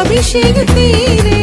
அபிஷேகத்தீரே.